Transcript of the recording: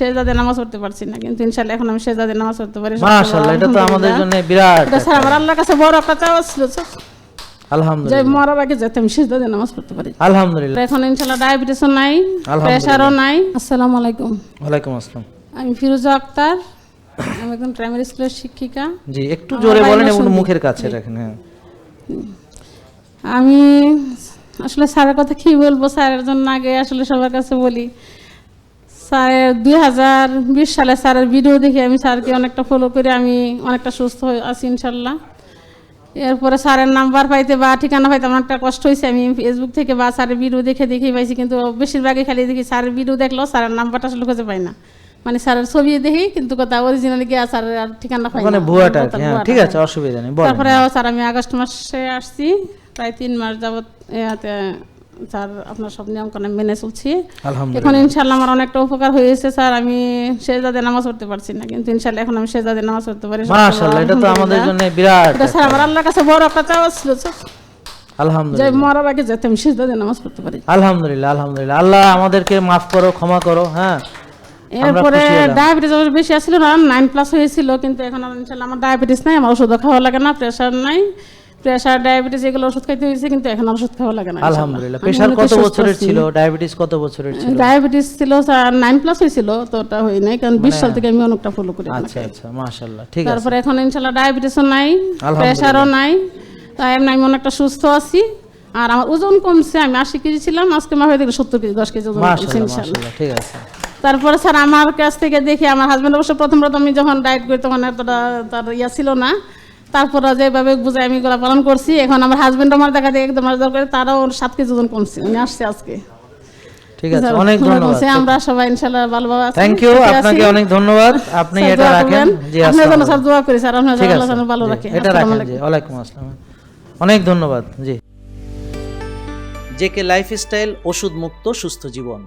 নামাজ পড়তে পারছি না কিন্তু এখন আমি শেহজাদে নামাজ পড়তে পারি মাশাআল্লাহ এটা তো আমাদের জন্য বিরাট এটা স্যার আমার আল্লাহর কাছে বড় একটা চাওয়া ছিল। যে মরার আগে যাতে আমি নামাজ পড়তে পারি। আলহামদুলিল্লাহ। এখন ইনশাল্লাহ ডায়াবেটিসও নাই আলহামদুলিল্লাহ। প্রেশারও নাই। আসসালামু আলাইকুম। ওয়ালাইকুম আসসালাম। আমি ফিরোজা আক্তার আমি একজন প্রাইমারি স্কুলের শিক্ষিকা। জি একটু জোরে বলেন এবং মুখের কাছে রাখেন হ্যাঁ। আমি আসলে স্যারের কথা কি বলব? স্যারের জন্য আগে আসলে সবার কাছে বলি স্যারের দুই হাজার বিশ সালে স্যারের ভিডিও দেখে আমি স্যারকে অনেকটা ফলো করে আমি অনেকটা সুস্থ হয়ে আছি ইনশাল্লাহ। এরপরে স্যারের নাম্বার পাইতে বা ঠিকানা পাইতে আমার একটা কষ্ট হয়েছে। আমি ফেসবুক থেকে বা স্যারের ভিডিও দেখে দেখেই পাইছি কিন্তু বেশিরভাগই খালি দেখি স্যারের ভিডিও দেখল স্যারের নাম্বারটা আসলে খুঁজে পাই না। মানে স্যারের ছবি দেখি কিন্তু কথা অরিজিনালি গিয়ে স্যারের আর ঠিকানা পাই ওখানে না ভুয়াটা আর কি, কথা হ্যাঁ ভুয়াটা, ঠিক। আছে অসুবিধা নেই তারপরে স্যার আমি আগস্ট মাসে আসছি প্রায় তিন মাস যাবত ইয়াতে স্যার আপনার সব নিয়ম কানুন মেনে চলছি। এখন ইনশাল্লাহ আমার অনেকটা উপকার হয়েছে স্যার। আমি শেষদাদে নামাজ পড়তে পারছি না কিন্তু ইনশাল্লাহ এখন আমি শেষদাদে নামাজ পড়তে পারি। মাশাআল্লাহ এটা তো আমাদের জন্য বিরাট এটা স্যার আমার আল্লাহর কাছে বড় একটা চাওয়া ছিল স্যার। যে আলহামদুলিল্লাহ মরার আগে যাতে আমি শেষদাদে নামাজ পড়তে পারি। আলহামদুলিল্লাহ আলহামদুলিল্লাহ। আল্লাহ আমাদেরকে মাফ করো ক্ষমা করো হ্যাঁ? এরপরে ডায়াবেটিস অবশ্য বেশি আসছিল না নাইন প্লাস হয়েছিল কিন্তু এখন আর ইনশাল্লাহ আমার ডায়াবেটিস নাই আমার ওষুধও খাওয়া লাগে না প্রেশার নাই। প্রেশার ডায়াবেটিস এগুলো ওষুধ খাইতে হয়েছে কিন্তু এখন ওষুধ খাওয়া লাগে না আলহামদুলিল্লাহ। মনে করি কত বছরের ছিল? ডায়াবেটিস কত বছরের ছিল? ডায়াবেটিস ছিল নাইন প্লাস হয়েছিল তো ওটা হয় নাই কারণ বিশ সাল থেকে আমি অনেকটা ফলো করি আচ্ছা আচ্ছা মাশাআল্লাহ ঠিক আছে। তারপরে এখন ইনশাল্লাহ ডায়াবেটিসও নাই। প্রেশারও নাই তাই আমি অনেকটা সুস্থ আছি। আর আমার ওজন কমছে আমি আশি কেজি ছিলাম আজকে মাসে দেখলে সত্তর কেজি দশ কেজি ওজন কমছে মাশাআল্লাহ ঠিক আছে। তারপরে স্যার আমার কাছ থেকে দেখি আমার হাজব্যান্ড অবশ্য প্রথম প্রথম আমি যখন ডায়েট করি তখন এতটা তার ইয়া ছিল না। তারপরে যেভাবে বুঝে আমি এগুলো পালন করছি এখন আমার হাজব্যান্ড আমার দেখা দিয়ে একদম মাছ করে তারাও সাত কেজি ওজন কমছে উনি আসছে আজকে। ঠিক আছে অনেক ধন্যবাদ। আমরা সবাই ইনশাল্লাহ ভালোভাবে আছি। থ্যাংক ইউ আপনাকে অনেক ধন্যবাদ। আপনি এটা রাখেন জি স্যার দোয়া করি স্যার আপনার জন্য আল্লাহ যেন ভালো রাখে। এটা রাখেন জি ওয়ালাইকুম আসসালাম। অনেক ধন্যবাদ জি। জেকে লাইফস্টাইল ওষুধ মুক্ত সুস্থ জীবন।